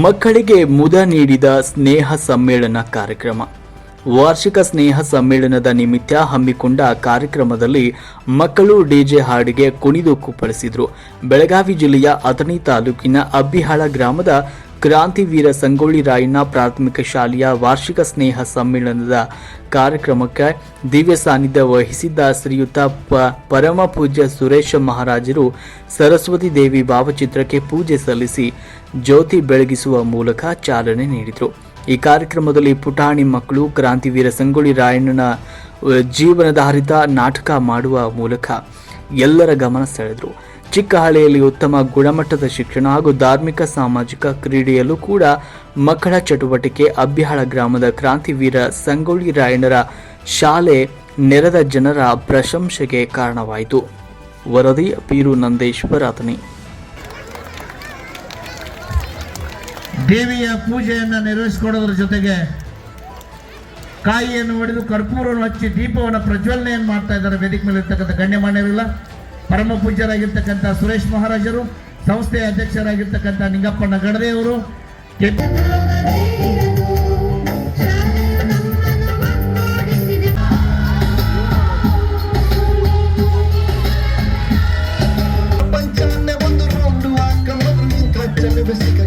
ಮಕ್ಕಳಿಗೆ ಮುದ ನೀಡಿದ ಸ್ನೇಹ ಸಮ್ಮೇಳನ ಕಾರ್ಯಕ್ರಮ. ವಾರ್ಷಿಕ ಸ್ನೇಹ ಸಮ್ಮೇಳನದ ನಿಮಿತ್ತ ಹಮ್ಮಿಕೊಂಡ ಕಾರ್ಯಕ್ರಮದಲ್ಲಿ ಮಕ್ಕಳು ಡಿಜೆ ಹಾಡಿಗೆ ಕುಣಿದು ಕುಪ್ಪಳಿಸಿದ್ರು. ಬೆಳಗಾವಿ ಜಿಲ್ಲೆಯ ಅಥಣಿ ತಾಲೂಕಿನ ಅಬ್ಬಿಹಾಳ ಗ್ರಾಮದ ಕ್ರಾಂತಿವೀರ ಸಂಗೊಳ್ಳಿ ರಾಯಣ್ಣ ಪ್ರಾಥಮಿಕ ಶಾಲೆಯ ವಾರ್ಷಿಕ ಸ್ನೇಹ ಸಮ್ಮೇಳನದ ಕಾರ್ಯಕ್ರಮಕ್ಕೆ ದಿವ್ಯ ಸಾನ್ನಿಧ್ಯ ವಹಿಸಿದ್ದ ಶ್ರೀಯುತ ಪರಮ ಪೂಜ್ಯ ಸುರೇಶ ಮಹಾರಾಜರು ಸರಸ್ವತಿ ದೇವಿ ಭಾವಚಿತ್ರಕ್ಕೆ ಪೂಜೆ ಸಲ್ಲಿಸಿ ಜ್ಯೋತಿ ಬೆಳಗಿಸುವ ಮೂಲಕ ಚಾಲನೆ ನೀಡಿದರು. ಈ ಕಾರ್ಯಕ್ರಮದಲ್ಲಿ ಪುಟಾಣಿ ಮಕ್ಕಳು ಕ್ರಾಂತಿವೀರ ಸಂಗೊಳ್ಳಿ ರಾಯಣ್ಣನ ಜೀವನಧಾರಿತ ನಾಟಕ ಮಾಡುವ ಮೂಲಕ ಎಲ್ಲರ ಗಮನ ಸೆಳೆದರು. ಚಿಕ್ಕಹಳ್ಳಿಯಲ್ಲಿ ಉತ್ತಮ ಗುಣಮಟ್ಟದ ಶಿಕ್ಷಣ ಹಾಗೂ ಧಾರ್ಮಿಕ ಸಾಮಾಜಿಕ ಕ್ರೀಡೆಯಲ್ಲೂ ಕೂಡ ಮಕ್ಕಳ ಚಟುವಟಿಕೆ ಅಬ್ಬಿಹಾಳ ಗ್ರಾಮದ ಕ್ರಾಂತಿವೀರ ಸಂಗೊಳ್ಳಿ ರಾಯಣ್ಣರ ಶಾಲೆ ನೆರೆದ ಜನರ ಪ್ರಶಂಸೆಗೆ ಕಾರಣವಾಯಿತು. ವರದಿ ಪೀರು ನಂದೇಶ್ವರ ಅತನಿ ದೇವಿಯ ಪೂಜೆಯನ್ನು ನೆರವೇರಿಸಿಕೊಡೋದ್ರ ಜೊತೆಗೆ ಕಾಯಿಯನ್ನು ಹೊಡೆದು ಕರ್ಪೂರವನ್ನು ಹಚ್ಚಿ ದೀಪವನ್ನು ಪ್ರಜ್ವಲನೆಯನ್ನು ಮಾಡ್ತಾ ಇದ್ದಾರೆ ವೇದಿಕೆ ಮೇಲೆ ಇರ್ತಕ್ಕಂಥ ಗಣ್ಯಮಾನ್ಯರೆಲ್ಲ ಪರಮ ಪೂಜ್ಯರಾಗಿರ್ತಕ್ಕಂಥ ಸುರೇಶ್ ಮಹಾರಾಜರು ಸಂಸ್ಥೆಯ ಅಧ್ಯಕ್ಷರಾಗಿರ್ತಕ್ಕಂಥ ನಿಂಗಪ್ಪಣ್ಣ ಗಡದೆಯವರು Every single